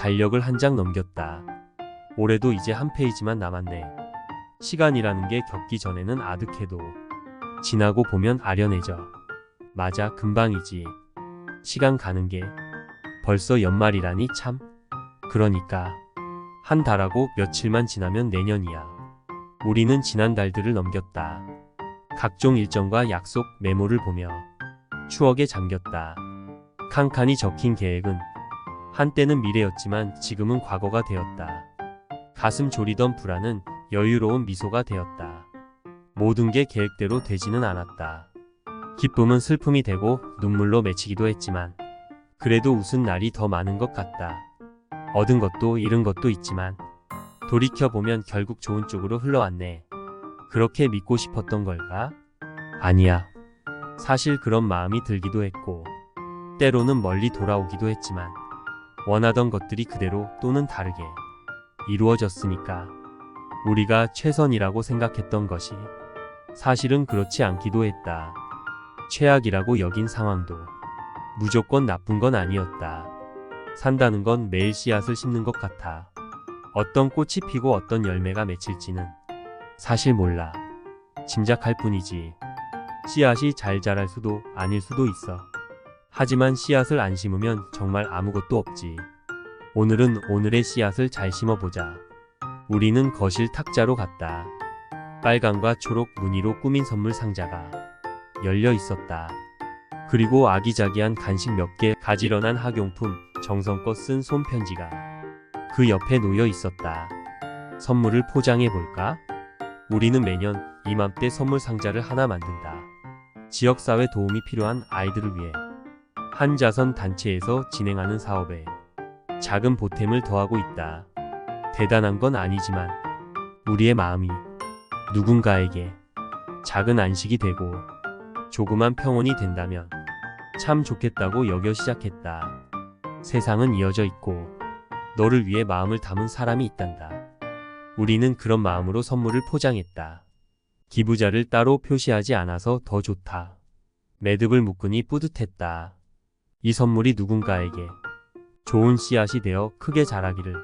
달력을 한 장 넘겼다. 올해도 이제 한 페이지만 남았네. 시간이라는 게 겪기 전에는 아득해도 지나고 보면 아련해져. 맞아, 금방이지. 시간 가는 게 벌써 연말이라니 참. 그러니까 한 달하고 며칠만 지나면 내년이야. 우리는 지난 달들을 넘겼다. 각종 일정과 약속, 메모를 보며 추억에 잠겼다. 칸칸이 적힌 계획은 한때는 미래였지만 지금은 과거가 되었다. 가슴 졸이던 불안은 여유로운 미소가 되었다. 모든 게 계획대로 되지는 않았다. 기쁨은 슬픔이 되고 눈물로 맺히기도 했지만 그래도 웃은 날이 더 많은 것 같다. 얻은 것도 잃은 것도 있지만 돌이켜보면 결국 좋은 쪽으로 흘러왔네. 그렇게 믿고 싶었던 걸까? 아니야. 사실 그런 마음이 들기도 했고 때로는 멀리 돌아오기도 했지만 원하던 것들이 그대로 또는 다르게 이루어졌으니까 우리가 최선이라고 생각했던 것이 사실은 그렇지 않기도 했다. 최악이라고 여긴 상황도 무조건 나쁜 건 아니었다. 산다는 건 매일 씨앗을 심는 것 같아. 어떤 꽃이 피고 어떤 열매가 맺힐지는 사실 몰라. 짐작할 뿐이지. 씨앗이 잘 자랄 수도 아닐 수도 있어. 하지만 씨앗을 안 심으면 정말 아무것도 없지. 오늘은 오늘의 씨앗을 잘 심어보자. 우리는 거실 탁자로 갔다. 빨강과 초록 무늬로 꾸민 선물 상자가 열려 있었다. 그리고 아기자기한 간식 몇 개 가지런한 학용품, 정성껏 쓴 손편지가 그 옆에 놓여 있었다. 선물을 포장해 볼까? 우리는 매년 이맘때 선물 상자를 하나 만든다. 지역사회 도움이 필요한 아이들을 위해 한 자선 단체에서 진행하는 사업에 작은 보탬을 더하고 있다. 대단한 건 아니지만 우리의 마음이 누군가에게 작은 안식이 되고 조그만 평온이 된다면 참 좋겠다고 여겨 시작했다. 세상은 이어져 있고 너를 위해 마음을 담은 사람이 있단다. 우리는 그런 마음으로 선물을 포장했다. 기부자를 따로 표시하지 않아서 더 좋다. 매듭을 묶으니 뿌듯했다. 이 선물이 누군가에게 좋은 씨앗이 되어 크게 자라기를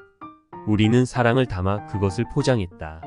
우리는 사랑을 담아 그것을 포장했다.